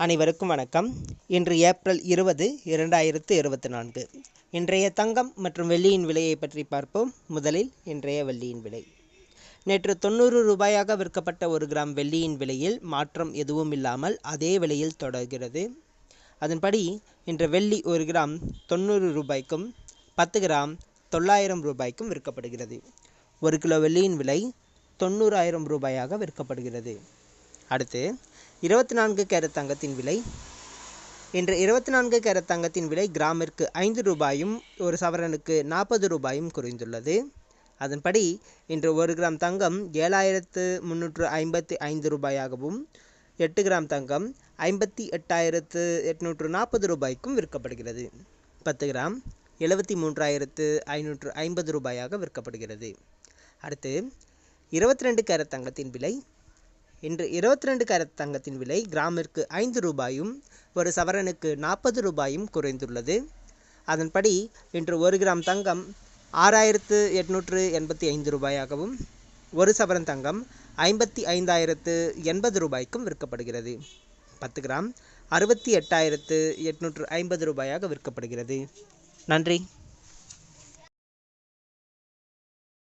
அனைவருக்கும் வணக்கம். இன்று ஏப்ரல் இருபது இரண்டாயிரத்து இருபத்தி நான்கு. இன்றைய தங்கம் மற்றும் வெள்ளியின் விலையை பற்றி பார்ப்போம். முதலில் இன்றைய வெள்ளியின் விலை. நேற்று தொண்ணூறு ரூபாயாக விற்கப்பட்ட ஒரு கிராம் வெள்ளியின் விலையில் மாற்றம் எதுவும் இல்லாமல் அதே விலையில் தொடர்கிறது. அதன்படி இன்று வெள்ளி ஒரு கிராம் தொண்ணூறு ரூபாய்க்கும் பத்து கிராம் தொள்ளாயிரம் ரூபாய்க்கும் விற்கப்படுகிறது. ஒரு கிலோ வெள்ளியின் விலை தொண்ணூறாயிரம் ரூபாயாக விற்கப்படுகிறது. அடுத்து இருபத்தி நான்கு கேரட் தங்கத்தின் விலை. இன்று இருபத்தி நான்கு கேரட் தங்கத்தின் விலை கிராமிற்கு ஐந்து ரூபாயும் ஒரு சவரனுக்கு நாற்பது ரூபாயும் குறைந்துள்ளது. அதன்படி இன்று ஒரு கிராம் தங்கம் ஏழாயிரத்து முந்நூற்று ஐம்பத்தி ஐந்து ரூபாயாகவும் எட்டு கிராம் தங்கம் ஐம்பத்தி எட்டாயிரத்து எட்நூற்று நாற்பது ரூபாய்க்கும் விற்கப்படுகிறது. பத்து கிராம் எழுபத்தி மூன்றாயிரத்து ஐநூற்று ஐம்பது ரூபாயாக விற்கப்படுகிறது. அடுத்து இருபத்தி ரெண்டு கேரட் தங்கத்தின் விலை இன்று இருபத்தி ரெண்டு கேரட் தங்கத்தின் விலை கிராமிற்கு ஐந்து ரூபாயும் ஒரு சவரனுக்கு நாற்பது ரூபாயும் குறைந்துள்ளது. அதன்படி இன்று ஒரு கிராம் தங்கம் ஆறாயிரத்து எட்நூற்று எண்பத்தி ஐந்து ரூபாயாகவும் ஒரு சவரன் தங்கம் ஐம்பத்தி ஐந்தாயிரத்து எண்பது ரூபாய்க்கும் விற்கப்படுகிறது. பத்து கிராம் அறுபத்தி எட்டாயிரத்து எட்நூற்று ஐம்பது ரூபாயாக விற்கப்படுகிறது. நன்றி.